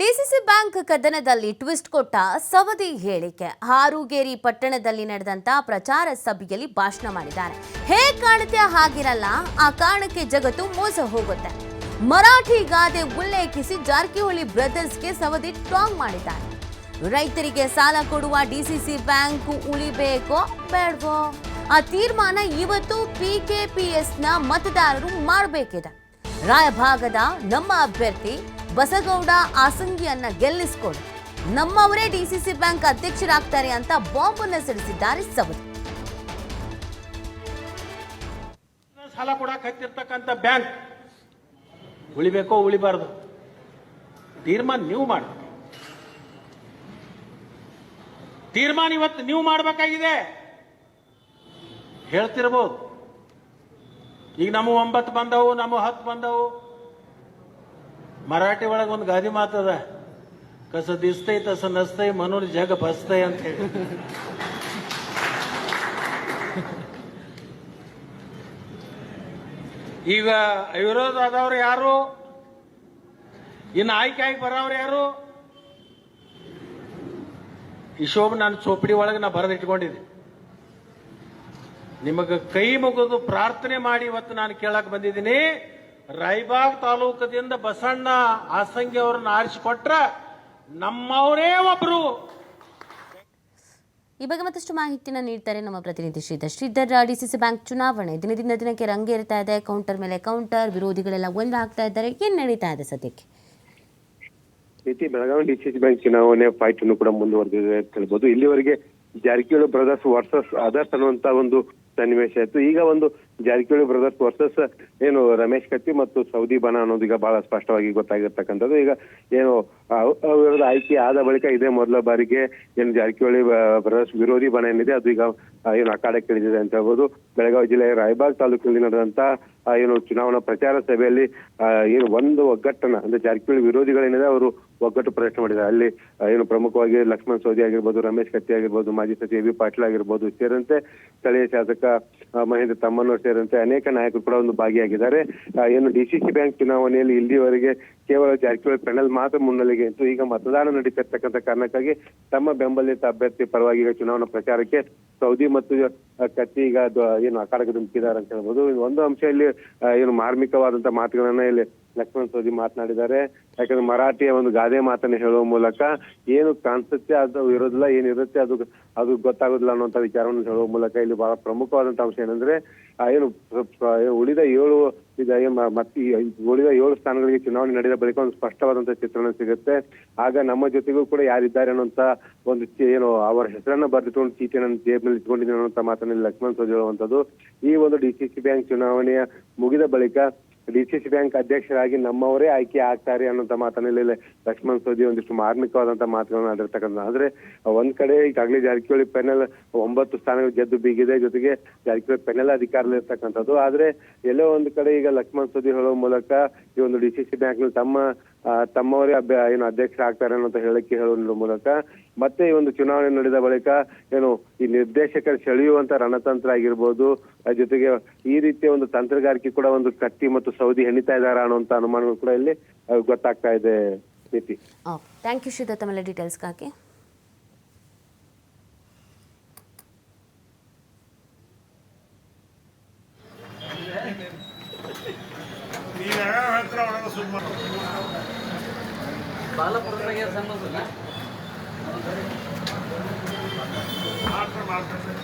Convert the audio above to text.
DCC bank ಕದನದಲ್ಲಿ twist ಕೊಟ್ಟ ಸವದಿ ಹೇಳಿಕೆ. ಹಾರುಗೇರಿ ಪಟ್ಟಣದಲ್ಲಿ ನಡೆದಂತ ಪ್ರಚಾರ ಸಭೆಯಲ್ಲಿ ಭಾಷಣ ಮಾಡಿದ್ದಾರೆ. ಹೇಗ್ ಕಾಣುತ್ತೆ ಹಾಗಿರಲ್ಲ, ಆ ಕಾರಣಕ್ಕೆ ಜಗತ್ತು ಮೋಸ ಹೋಗುತ್ತೆ. ಮರಾಠಿ ಗಾದೆ ಉಲ್ಲೇಖಿಸಿ ಜಾರಕಿಹೊಳಿ ಬ್ರದರ್ಸ್ಗೆ ಸವದಿ ಟಾಂಗ್ ಮಾಡಿದ್ದಾರೆ. ರೈತರಿಗೆ ಸಾಲ ಕೊಡುವ ಡಿಸಿಸಿ ಬ್ಯಾಂಕ್ ಉಳಿಬೇಕೋ ಬೇಡವೋ? ಆ ತೀರ್ಮಾನ ಇವತ್ತು ಪಿಕೆಪಿಎಸ್ನ ಮತದಾರರು ಮಾಡಬೇಕಿದೆ. ರಾಯಭಾಗದ ನಮ್ಮ ಅಭ್ಯರ್ಥಿ ಬಸಗೌಡ ಆಸಂಗಿಯನ್ನ ಗೆಲ್ಲಿಸ್ಕೊಡು. ನಮ್ಮವರೇ ಡಿಸಿಸಿ ಬ್ಯಾಂಕ್ ಅಧ್ಯಕ್ಷರಾಗ್ತಾರೆ ಅಂತ ಬಾಂಬ್ ಅನ್ನ ಸಿಡಿಸಿದ್ದಾರೆ ಸವದಿ. ಸಾಲ ಕೊಡಕ್ಕೆ ಹತ್ತಿರ್ತಕ್ಕಂಥ ಬ್ಯಾಂಕ್, ಉಳಿಬೇಕೋ ಉಳಿಬಾರ್ದು? ತೀರ್ಮಾನ ನೀವು ಮಾಡಿ. ತೀರ್ಮಾನ ಇವತ್ತು ನೀವು ಮಾಡಬೇಕಾಗಿದೆ. ಹೇಳ್ತಿರ್ಬೋದು. ಈಗ ನಮ್ಮ ಒಂಬತ್ತು ಬಂದವು, ನಮ್ಮ ಹತ್ತು ಬಂದವು. ಮರಾಠಿ ಒಳಗೆ ಒಂದು ಗಾದಿ ಮಾತದ ಕಸ ದಿಸ್ತೈ, ತಸ ನಸ್ತೈ ಮನೋರ್ ಜಗ ಬಸ್ತೈ ಅಂತ ಹೇಳಿ. ಈಗ ವಿರೋಧ ಆದವ್ರು ಯಾರು? ಇನ್ನು ಆಯ್ಕೆ ಆಗಿ ಬರೋರು ಯಾರು? ಈ ಶೋಭ ನಾನು ಚೋಪಡಿ ಒಳಗೆ ನಾ ಬರೆದು ಇಟ್ಕೊಂಡಿದ್ದೆ ನಿಮಗೆ ಕೈ ಮುಗಿದು ಪ್ರಾರ್ಥನೆ ಮಾಡಿ ಇವತ್ತು ನಾನು ಕೇಳಕ್ಕೆ ಬಂದಿದ್ದೀನಿ. ರಾಯಬಾಗ್ ತಾಲೂಕದಿಂದ ಬಸಣ್ಣ ಆಸಂಗಿ ಅವ್ರನ್ನ ಆರಿಸಿಕೊಟ್ರ ನಮ್ಮವರೇ ಒಬ್ರು. ಈ ಬಗ್ಗೆ ಮತ್ತಷ್ಟು ಮಾಹಿತಿಯನ್ನು ನೀಡ್ತಾರೆ ನಮ್ಮ ಪ್ರತಿನಿಧಿ ಶ್ರೀಧರ್. ಶ್ರೀಧರ್ ಡಿಸಿಸಿ ಬ್ಯಾಂಕ್ ಚುನಾವಣೆ. ದಿನದಿಂದ ದಿನಕ್ಕೆ ರಂಗೇರ್ತಾ ಇದೆ. ಕೌಂಟರ್ ಮೇಲೆ ಕೌಂಟರ್ ವಿರೋಧಿಗಳೆಲ್ಲ ಒಂದು ಹಾಕ್ತಾ ಇದ್ದಾರೆ. ಏನ್ ನಡೀತಾ ಇದೆ ಸದ್ಯಕ್ಕೆ? ರೀತಿ ಬೆಳಗಾವಿ ಡಿಸಿಸಿ ಬ್ಯಾಂಕ್ ಚುನಾವಣೆ ಫೈಟ್ ಅನ್ನು ಕೂಡ ಮುಂದುವರೆದಿದೆ ಅಂತ ಹೇಳ್ಬೋದು. ಇಲ್ಲಿವರೆಗೆ ಜಾರಕಿಹೊಳಿ ಬ್ರದರ್ಸ್ ವರ್ಸಸ್ ಅದರ್ಸ್ ಅನ್ನುವಂತ ಒಂದು ಸನ್ನಿವೇಶ ಇತ್ತು ಈಗ ಒಂದು ಜಾರಕಿಹೊಳಿ ಬ್ರದರ್ಸ್ ವರ್ಸಸ್ ಏನು ರಮೇಶ್ ಕತ್ತಿ ಮತ್ತು ಸೌದಿ ಬನ ಅನ್ನೋದು ಈಗ ಬಹಳ ಸ್ಪಷ್ಟವಾಗಿ ಗೊತ್ತಾಗಿರ್ತಕ್ಕಂಥದ್ದು. ಈಗ ಏನು ಅವರದ ಆಯ್ಕೆ ಆದ ಬಳಿಕ ಇದೇ ಮೊದಲ ಬಾರಿಗೆ ಏನು ಜಾರಕಿಹೊಳಿ ಬ್ರದರ್ಸ್ ವಿರೋಧಿ ಬಣ ಏನಿದೆ, ಅದು ಈಗ ಏನು ಅಖಾಡಕ್ಕೆ ಇಳಿದಿದೆ ಅಂತ ಹೇಳ್ಬೋದು. ಬೆಳಗಾವಿ ಜಿಲ್ಲೆಯ ರಾಯಬಾಗ್ ತಾಲೂಕಿನಲ್ಲಿ ನಡೆದಂತ ಏನು ಚುನಾವಣಾ ಪ್ರಚಾರ ಸಭೆಯಲ್ಲಿ ಏನು ಒಂದು ಒಗ್ಗಟ್ಟನ ಅಂದ್ರೆ ಜಾರಕಿಹೊಳಿ ವಿರೋಧಿಗಳೇನಿದೆ, ಅವರು ಒಗ್ಗಟ್ಟು ಪ್ರದರ್ಶನ ಮಾಡಿದ್ದಾರೆ. ಅಲ್ಲಿ ಏನು ಪ್ರಮುಖವಾಗಿ ಲಕ್ಷ್ಮಣ್ ಸೋದಿ ಆಗಿರ್ಬೋದು, ರಮೇಶ್ ಕತ್ತಿ ಆಗಿರ್ಬೋದು, ಮಾಜಿ ಸಚಿವ ಬಿ ಪಾಟೀಲ್ ಆಗಿರ್ಬೋದು ಸೇರಿದಂತೆ ಸ್ಥಳೀಯ ಶಾಸಕ ಮಹೇಂದ್ರ ತಮ್ಮನ್ನು ಸೇರಿದಂತೆ ಅನೇಕ ನಾಯಕರು ಕೂಡ ಒಂದು ಭಾಗಿಯಾಗಿದ್ದಾರೆ. ಏನು ಡಿಸಿಸಿ ಬ್ಯಾಂಕ್ ಚುನಾವಣೆಯಲ್ಲಿ ಇಲ್ಲಿವರೆಗೆ ಕೇವಲ ಜಾರಕಿಹೊಳಿ ಪ್ಯಾನಲ್ ಮಾತ್ರ ಮುನ್ನೆಲೆಗೆ ಇತ್ತು ಈಗ ಮತದಾನ ನಡೀತಿರ್ತಕ್ಕಂಥ ಕಾರಣಕ್ಕಾಗಿ ತಮ್ಮ ಬೆಂಬಲಿತ ಅಭ್ಯರ್ಥಿ ಪರವಾಗಿ ಈಗ ಚುನಾವಣಾ ಪ್ರಚಾರಕ್ಕೆ ಸೌದಿ ಮತ್ತು ಕತ್ತಿ ಈಗ ಏನು ಅಖಾಡಕ್ಕೆ ಧುಮುಕಿದ್ದಾರೆ ಅಂತ ಹೇಳ್ಬೋದು. ಒಂದು ಅಂಶ ಇಲ್ಲಿ ಏನು ಮಾರ್ಮಿಕವಾದಂತಹ ಮಾತುಗಳನ್ನ ಇಲ್ಲಿ ಲಕ್ಷ್ಮಣ್ ಸೋದಿ ಮಾತನಾಡಿದ್ದಾರೆ. ಯಾಕಂದ್ರೆ ಮರಾಠಿಯ ಒಂದು ಗಾದೆ ಮಾತನ್ನ ಹೇಳುವ ಮೂಲಕ ಏನು ಕಾಣಿಸುತ್ತೆ, ಅದು ಇರೋದಿಲ್ಲ ಏನಿರುತ್ತೆ, ಅದು ಅದು ಗೊತ್ತಾಗೋದಿಲ್ಲ ಅನ್ನುವಂತ ವಿಚಾರವನ್ನು ಹೇಳುವ ಮೂಲಕ ಇಲ್ಲಿ ಬಹಳ ಪ್ರಮುಖವಾದಂತ ಅಂಶ ಏನಂದ್ರೆ ಏನು ಉಳಿದ ಏಳು ಮತ್ತೆ ಉಳಿದ ಏಳು ಸ್ಥಾನಗಳಿಗೆ ಚುನಾವಣೆ ನಡೆದ ಬಳಿಕ ಒಂದು ಸ್ಪಷ್ಟವಾದಂತ ಚಿತ್ರಣ ಸಿಗುತ್ತೆ. ಆಗ ನಮ್ಮ ಜೊತೆಗೂ ಕೂಡ ಯಾರಿದ್ದಾರೆ ಅನ್ನುವಂತ ಒಂದು ಏನು ಅವರ ಹೆಸರನ್ನ ಬರೆದಿಟ್ಕೊಂಡು ಚೀಟಿಯನ್ನು ಜೇಬ್ನಲ್ಲಿ ಇಟ್ಕೊಂಡಿದ್ದೀನಿ ಅನ್ನುವಂತ ಮಾತನ್ನ ಲಕ್ಷ್ಮಣ್ ಸೋದಿ ಹೇಳುವಂತದ್ದು ಈ ಒಂದು ಡಿಸಿಸಿ ಬ್ಯಾಂಕ್ ಚುನಾವಣೆಯ ಮುಗಿದ ಬಳಿಕ ಡಿಸಿಸಿ ಬ್ಯಾಂಕ್ ಅಧ್ಯಕ್ಷರಾಗಿ ನಮ್ಮವರೇ ಆಯ್ಕೆ ಆಗ್ತಾರೆ ಅನ್ನೋಂತ ಮಾತನಲ್ಲಿ ಲಕ್ಷ್ಮಣ್ ಸೋದಿ ಒಂದಿಷ್ಟು ಮಾರ್ಮಿಕವಾದಂತ ಮಾತುಗಳನ್ನ ಆಡಿರ್ತಕ್ಕಂಥ ಆದ್ರೆ ಒಂದ್ ಕಡೆ ಈಗಾಗಲೇ ಜಾರಕಿಹೊಳಿ ಪೆನಲ್ ಒಂಬತ್ತು ಸ್ಥಾನಗಳು ಗೆದ್ದು ಬೀಗಿದೆ ಜೊತೆಗೆ ಜಾರಕಿಹೊಳಿ ಪೆನಲ್ ಅಧಿಕಾರದಲ್ಲಿ ಇರ್ತಕ್ಕಂಥದ್ದು. ಆದ್ರೆ ಎಲ್ಲೋ ಒಂದು ಕಡೆ ಈಗ ಲಕ್ಷ್ಮಣ್ ಸೋದಿ ಹೇಳೋ ಮೂಲಕ ಈ ಒಂದು ಡಿಸಿಸಿ ಬ್ಯಾಂಕ್ ತಮ್ಮ ಆ, ತಮ್ಮವರೇ ಅಭ್ಯ ಏನು ಅಧ್ಯಕ್ಷ ಆಗ್ತಾರೆ ಅಂತ ಹೇಳಿಕೆ ಹೇಳುವ ಮೂಲಕ ಮತ್ತೆ ಈ ಒಂದು ಚುನಾವಣೆ ನಡೆದ ಬಳಿಕ ಏನು ಈ ನಿರ್ದೇಶಕರ ಸೆಳೆಯುವಂತ ರಣತಂತ್ರ ಆಗಿರ್ಬೋದು ಜೊತೆಗೆ ಈ ರೀತಿಯ ಒಂದು ತಂತ್ರಗಾರಿಕೆ ಕೂಡ ಒಂದು ಕತ್ತಿ ಮತ್ತು ಸೌದಿ ಹೆಣಿತಾ ಇದ್ದಾರಾ ಅನ್ನುವಂತ ಅನುಮಾನಗಳು ಕೂಡ ಇಲ್ಲಿ ಗೊತ್ತಾಗ್ತಾ ಇದೆ ನೀತಿ ಥ್ಯಾಂಕ್ ಯು ಶ್ರೀಧರ್ ತಮ್ಮೆಲ್ಲ ಡೀಟೇಲ್ಸ್ಗಾಗಿ ಹತ್ರ ಸುಮ್ಮನೆ ಮಾಡ್ತಾರೆ